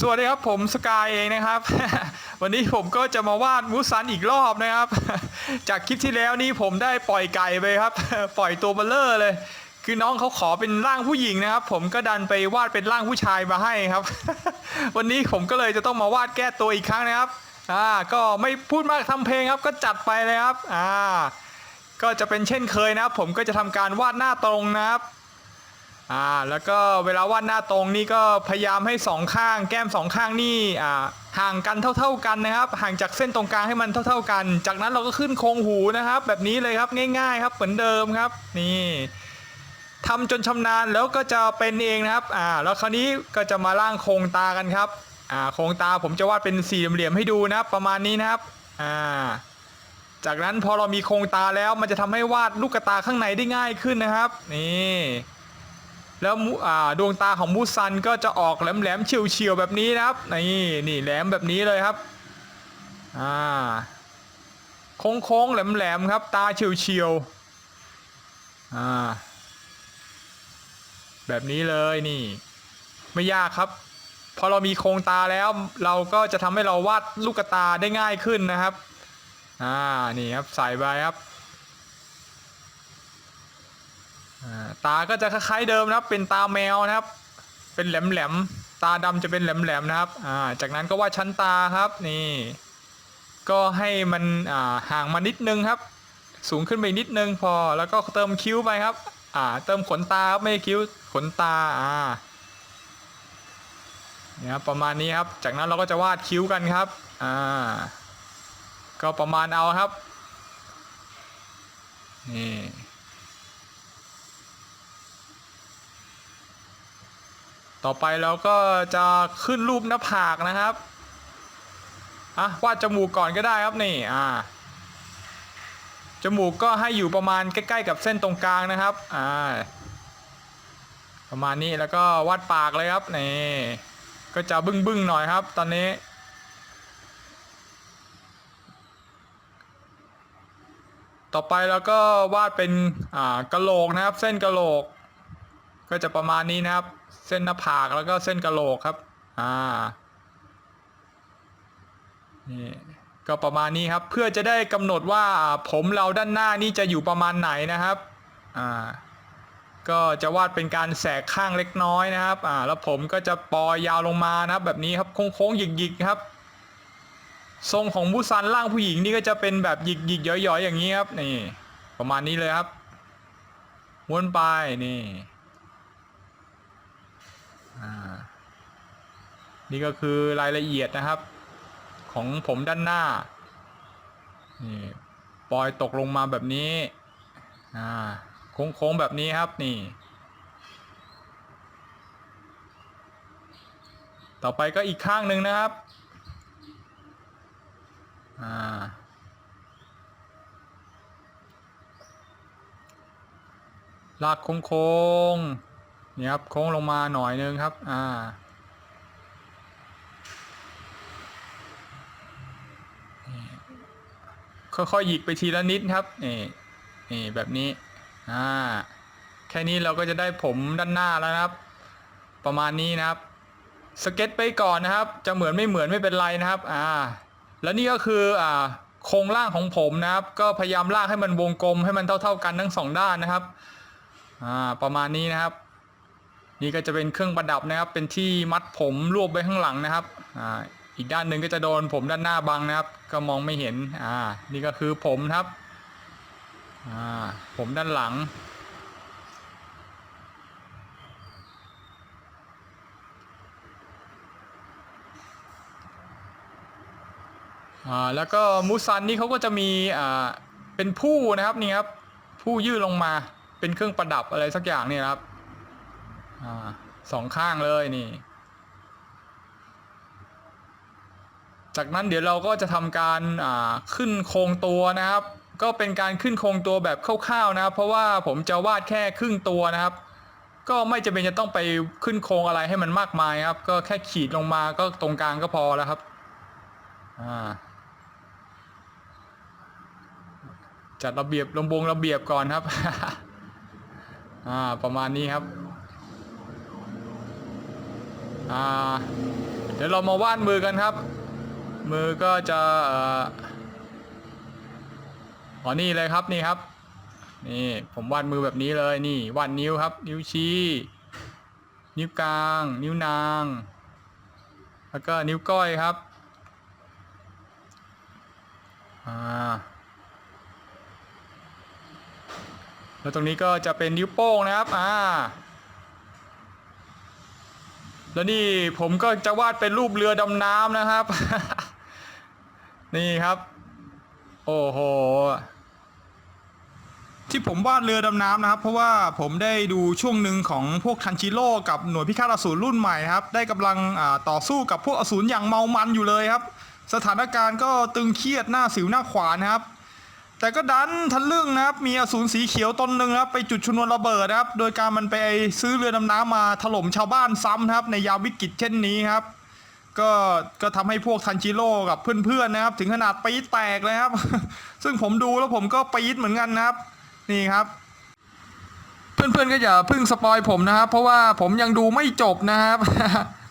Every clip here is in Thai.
สวัสดีครับผมสกายเองนะครับ วันนี้ผมก็จะมาวาดมูซันอีกรอบนะครับ จากคลิปที่แล้วนี่ผมได้ปล่อยไก่ไปครับ ปล่อยตัวเบลเลอร์เลย คือน้องเขาขอเป็นร่างผู้หญิงนะครับ ผมก็ดันไปวาดเป็นร่างผู้ชายมาให้ครับ วันนี้ผมก็เลยจะต้องมาวาดแก้ตัวอีกครั้งนะครับอ่าก็ไม่พูดมากทำเพลงครับ ก็จัดไปเลยครับอ่าก็จะเป็นเช่นเคยนะครับ ผมก็จะทำการวาดหน้าตรงนะครับ อ่าแล้วก็เวลาวาดหน้าตรงนี่ก็พยายามให้สองข้างแก้มสองข้างนี่อ่าห่างกันเท่า ๆกันนะครับ ห่างจากเส้นตรงกลางให้มันเท่า ๆกัน จากนั้นเราก็ขึ้นโครงหูนะครับ แบบนี้เลยครับง่าย ๆ ครับเหมือนเดิมครับนี่ทำจนชำนาญแล้วก็จะเป็นเองนะครับอ่าแล้วคราวนี้ก็จะมาล่างโครงตากันครับอ่าโครงตาผมจะวาดเป็นสี่เหลี่ยมให้ดูนะครับประมาณนี้นะครับอ่าจากนั้นพอเรามีโครงตาแล้วมันจะทำให้วาดลูกตาข้างในได้ง่ายขึ้นนะครับนี่ แล้วดวงตาของมูซันก็จะออกแหลมๆเฉียวๆแบบนี้นะครับนี่นี่แหลมแบบนี้เลยครับอ่าโค้งๆแหลมๆครับ ตาเฉียวๆอ่าแบบนี้เลยนี่ ไม่ยากครับ พอเรามีโครงตาแล้วเราก็จะทำให้เราวาดลูกตาได้ง่ายขึ้นนะครับอ่านี่ครับใส่ไปครับ อ่า ตาก็จะคล้ายๆเดิมนะครับ เป็นตาแมวนะครับ เป็นแหลมๆ ตาดำจะเป็นแหลมๆนะครับอ่าจากนั้นก็วาดชั้นตาครับนี่ ก็ให้มันอ่าห่างมานิดนึงครับ สูงขึ้นไปนิดนึงพอ แล้วก็เติมคิ้วไปครับอ่าเติมขนตาครับไม่คิ้วขนตาอ่าเนี่ยครับประมาณนี้ครับ จากนั้นเราก็จะวาดคิ้วกันครับ อ่า ก็ประมาณเอาครับ นี่ ต่อไปเราก็จะขึ้นรูปหน้าผากนะครับอะวาดจมูกก่อนก็ได้ครับนี่อ่าจมูกก็ให้อยู่ประมาณใกล้ๆกับเส้นตรงกลางนะครับอ่าประมาณนี้แล้วก็วาดปากเลยครับนี่ก็จะบึ้งๆหน่อยครับ ตอนนี้ต่อไปเราก็วาดเป็นอ่ากะโหลกนะครับ เส้นกระโหลก ก็จะประมาณนี้นะครับ เส้นหน้าผากแล้วก็เส้นกะโหลกครับ อ่า นี่ก็ประมาณนี้ครับ เพื่อจะได้กำหนดว่าผมเราด้านหน้านี่จะอยู่ประมาณไหนนะครับ อ่า ก็จะวาดเป็นการแสกข้างเล็กน้อยนะครับ อ่า แล้วผมก็จะปอยยาวลงมานะครับ แบบนี้ครับโค้งๆหยิกๆครับ ทรงของบุซันร่างผู้หญิงนี่ก็จะเป็นแบบหยิกๆย่อยๆอย่างนี้ครับ นี่ ประมาณนี้เลยครับม้วนไปนี่ นี่ก็คือรายละเอียดนะครับ ของผมด้านหน้า นี่ปล่อยตกลงมาแบบนี้ อ่า โค้งๆแบบนี้ครับนี่ ต่อไปก็อีกข้างหนึ่งนะครับ อ่าลากโค้งๆ นี่ครับโค้งลงมาหน่อยนึงครับ อ่า ค่อยๆหยิกไปทีละนิดครับ นี่นี่แบบนี้ อ่า แค่นี้เราก็จะได้ผมด้านหน้าแล้วนะครับ ประมาณนี้นะครับ สเก็ตไปก่อนนะครับ จะเหมือนไม่เหมือนไม่เป็นไรนะครับ อ่า แล้วนี่ก็คือ อ่าโครงร่างของผมนะครับ ก็พยายามลากให้มันวงกลมให้มันเท่า ๆกันทั้งสองด้านนะครับ อ่า ประมาณนี้นะครับ นี่ก็จะเป็นเครื่องประดับนะครับ เป็นที่มัดผมรวบไว้ข้างหลังนะครับอ่าอีกด้านหนึ่งก็จะโดนผมด้านหน้าบังนะครับ ก็มองไม่เห็นอ่านี่ก็คือผมครับอ่าผมด้านหลังอ่าแล้วก็มูซันนี่เขาก็จะมีอ่าเป็นผู้นะครับนี่ครับผู้ยื่นลงมาเป็นเครื่องประดับอะไรสักอย่างนี่นะครับ อ่าสองข้างเลยนี่ จากนั้นเดี๋ยวเราก็จะทำการอ่าขึ้นโครงตัวนะครับ ก็เป็นการขึ้นโครงตัวแบบคร่าวๆนะครับ เพราะว่าผมจะวาดแค่ครึ่งตัวนะครับ ก็ไม่จำเป็นจะต้องไปขึ้นโครงอะไรให้มันมากมายครับ ก็แค่ขีดลงมาก็ตรงกลางก็พอแล้วครับอ่าจัดระเบียบลงบงระเบียบก่อนครับ อ่า ประมาณนี้ครับ อ่าเดี๋ยวเรามาวาดมือกันครับ มือก็จะอ๋อนี่เลยครับนี่ครับ นี่ผมวาดมือแบบนี้เลยนี่วาดนิ้วครับ นิ้วชี้ นิ้วกลาง นิ้วนาง แล้วก็นิ้วก้อยครับอ่าแล้วตรงนี้ก็จะเป็นนิ้วโป้งนะครับ อ่า แล้วนี่ผมก็จะวาดเป็นรูปเรือดำน้ำนะครับ นี่ครับ โอ้โหที่ผมวาดเรือดำน้ำนะครับ เพราะว่าผมได้ดูช่วงหนึ่งของพวกทันจิโร่กับหน่วยพิฆาตอสูรรุ่นใหม่ครับ ได้กำลังต่อสู้กับพวกอสูรอย่างเมามันอยู่เลยครับ สถานการณ์ก็ตึงเครียดหน้าสิวหน้าขวานนะครับ แต่ก็ดันทะลึ่งนะครับ มีอสูรสีเขียวตนหนึ่งนะครับ ไปจุดชนวนระเบิดนะครับ โดยการมันไปซื้อเรือดำน้ำมาถล่มชาวบ้านซ้ำนะครับ ในยามวิกฤตเช่นนี้ครับ ก็ก็ทำให้พวกทันจิโร่กับเพื่อนๆนะครับ ถึงขนาดปี๊ดแตกเลยครับ ซึ่งผมดูแล้วผมก็ปี๊ดเหมือนกันนะครับ นี่ครับเพื่อนๆก็อย่าเพึ่งสปอยผมนะครับ เพราะว่าผมยังดูไม่จบนะครับ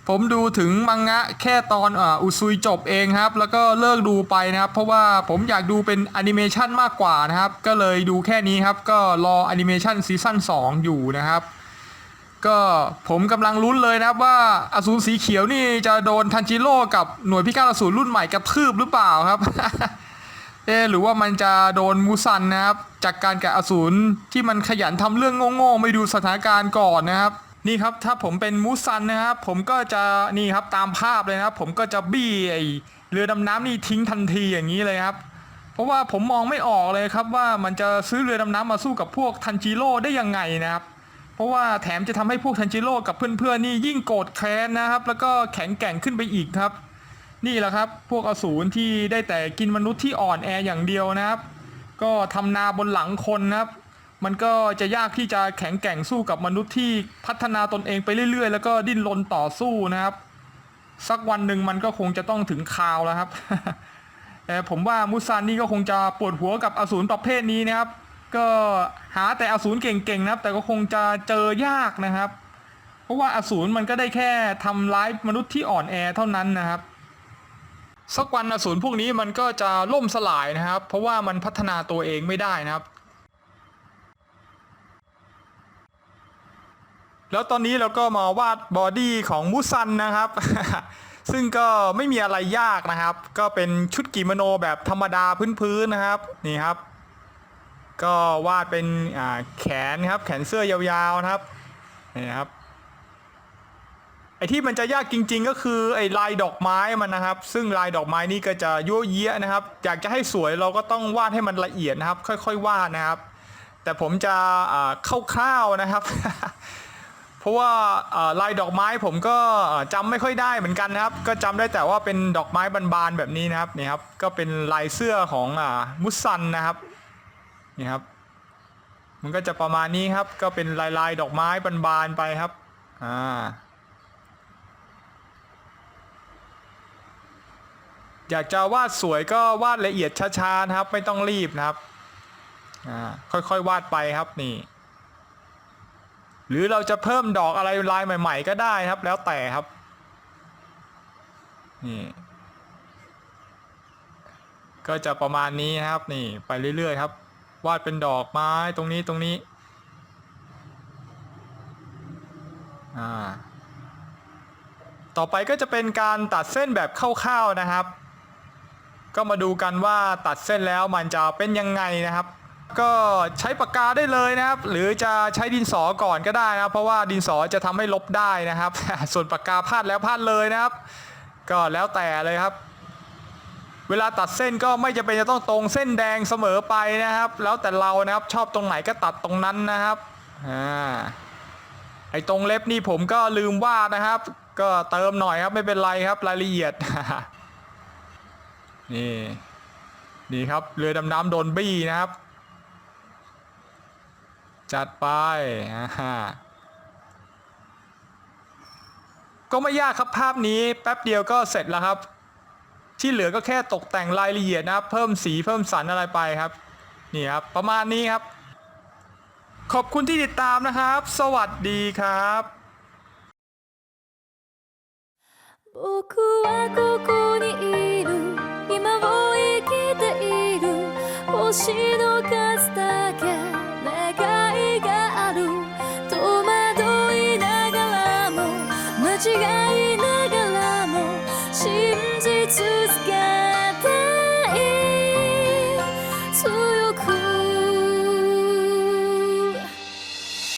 ผมดูถึงมังงะแค่ตอนอ,อุซุยจบเองครับ แล้วก็เลิกดูไปนะครับ เพราะว่าผมอยากดูเป็นแอนิเมชันมากกว่านะครับ ก็เลยดูแค่นี้ครับ ก็รอแอนิเมชันซีซั่น2 อยู่นะครับ ก็ผมกำลังลุ้นเลยนะครับว่าอสูรสีเขียวนี่จะโดนทันจิโร่กับหน่วยพิฆาตอสูรรุ่นใหม่กระทืบหรือเปล่าครับเอหรือว่ามันจะโดนมูซันนะครับ จากการแกะอสูรที่มันขยันทำเรื่องโง่ๆไม่ดูสถานการณ์ก่อนนะครับ นี่ครับถ้าผมเป็นมูซันนะครับผมก็จะนี่ครับตามภาพเลยนะครับผมก็จะบี้ไอเรือดำน้ำนี่ทิ้งทันทีอย่างนี้เลยครับเพราะว่าผมมองไม่ออกเลยครับว่ามันจะซื้อเรือดำน้ำมาสู้กับพวกทันจิโร่ได้ยังไงนะครับเพราะว่าแถมจะทำให้พวกทันจิโร่กับเพื่อนๆนี่ยิ่งโกรธแค้นนะครับ แล้วก็แข็งแกร่งขึ้นไปอีกครับ นี่แหละครับ พวกอสูรที่ได้แต่กินมนุษย์ที่อ่อนแออย่างเดียวนะครับ ก็ทำนาบนหลังคนนะครับ มันก็จะยากที่จะแข็งแกร่งสู้กับมนุษย์ที่พัฒนาตนเองไปเรื่อย ๆ แล้วก็ดิ้นรนต่อสู้นะครับ สักวันหนึ่งมันก็คงจะต้องถึงคาวแล้วครับแต่ผมว่ามุซันนี่ก็คงจะปวดหัวกับอสูรประเภทนี้นะครับ ก็หาแต่อสูรเก่งๆนะครับ แต่ก็คงจะเจอยากนะครับ เพราะว่าอสูรมันก็ได้แค่ทำร้ายมนุษย์ที่อ่อนแอเท่านั้นนะครับสักวันอสูรพวกนี้มันก็จะล่มสลายนะครับ เพราะว่ามันพัฒนาตัวเองไม่ได้นะครับ แล้วตอนนี้เราก็มาวาดบอดี้ของมุซันนะครับ ซึ่งก็ไม่มีอะไรยากนะครับ ก็เป็นชุดกิโมโนแบบธรรมดาพื้นๆนะครับนี่ครับ ก็วาดเป็นแขนครับ แขนเสื้อยาวๆนะครับนี่ครับไอ้ที่มันจะยากจริง ๆ ก็คือไอ้ลายดอกไม้มันนะครับ ซึ่งลายดอกไม้นี่ก็จะยั่วเยี้ยนะครับ อยากจะให้สวยเราก็ต้องวาดให้มันละเอียดนะครับ ค่อยๆวาดนะครับ แต่ผมจะคร่าวๆนะครับ ราะว่าลายดอกไม้ผมก็อ่าจำไม่ค่อยได้เหมือนกันนะครับ ก็จำได้แต่ว่าเป็นดอกไม้บานๆแบบนี้นะครับนี่ครับก็เป็นลายเสื้อของอมุสซันนะครับนี่ครับ มันก็จะประมาณนี้ครับ ก็เป็นลายลายๆดอกไม้บานๆไปครับอ่าอยากจะวาดสวยก็วาดละเอียดช้าๆนะครับ ไม่ต้องรีบนะครับอ่าค่อยๆวาดไปครับนี่ หรือเราจะเพิ่มดอกอะไรลายใหม่ ๆ ก็ได้ครับ แล้วแต่ครับนี่ก็จะประมาณนี้นะครับนี่ไปเรื่อย ๆ ครับ วาดเป็นดอกไม้ตรงนี้ตรงนี้อ่าต่อไปก็จะเป็นการตัดเส้นแบบคร่าวๆนะครับ ก็มาดูกันว่าตัดเส้นแล้วมันจะเป็นยังไงนะครับ ก็ใช้ปากกาได้เลยนะครับ หรือจะใช้ดินสอก่อนก็ได้นะครับ เพราะว่าดินสอจะทำให้ลบได้นะครับ ส่วนปากกาพลาดแล้วพลาดเลยนะครับ ก็แล้วแต่เลยครับ เวลาตัดเส้นก็ไม่จำเป็นจะต้องตรงเส้นแดงเสมอไปนะครับ แล้วแต่เรานะครับชอบตรงไหนก็ตัดตรงนั้นนะครับอ่าไอ้ตรงเล็บนี่ผมก็ลืมวาดนะครับ ก็เติมหน่อยครับไม่เป็นไรครับรายละเอียดนี่นี่ครับเรือดำน้ำโดนบี้นะครับ จัดไปอ่าก็ไม่ยากครับภาพนี้แป๊บเดียวก็เสร็จแล้วครับ ที่เหลือก็แค่ตกแต่งรายละเอียดนะครับ เพิ่มสีเพิ่มสันอะไรไปครับ นี่ครับ ประมาณนี้ครับ ขอบคุณที่ติดตามนะครับ สวัสดีครับ僕はここにいる今を生きている星の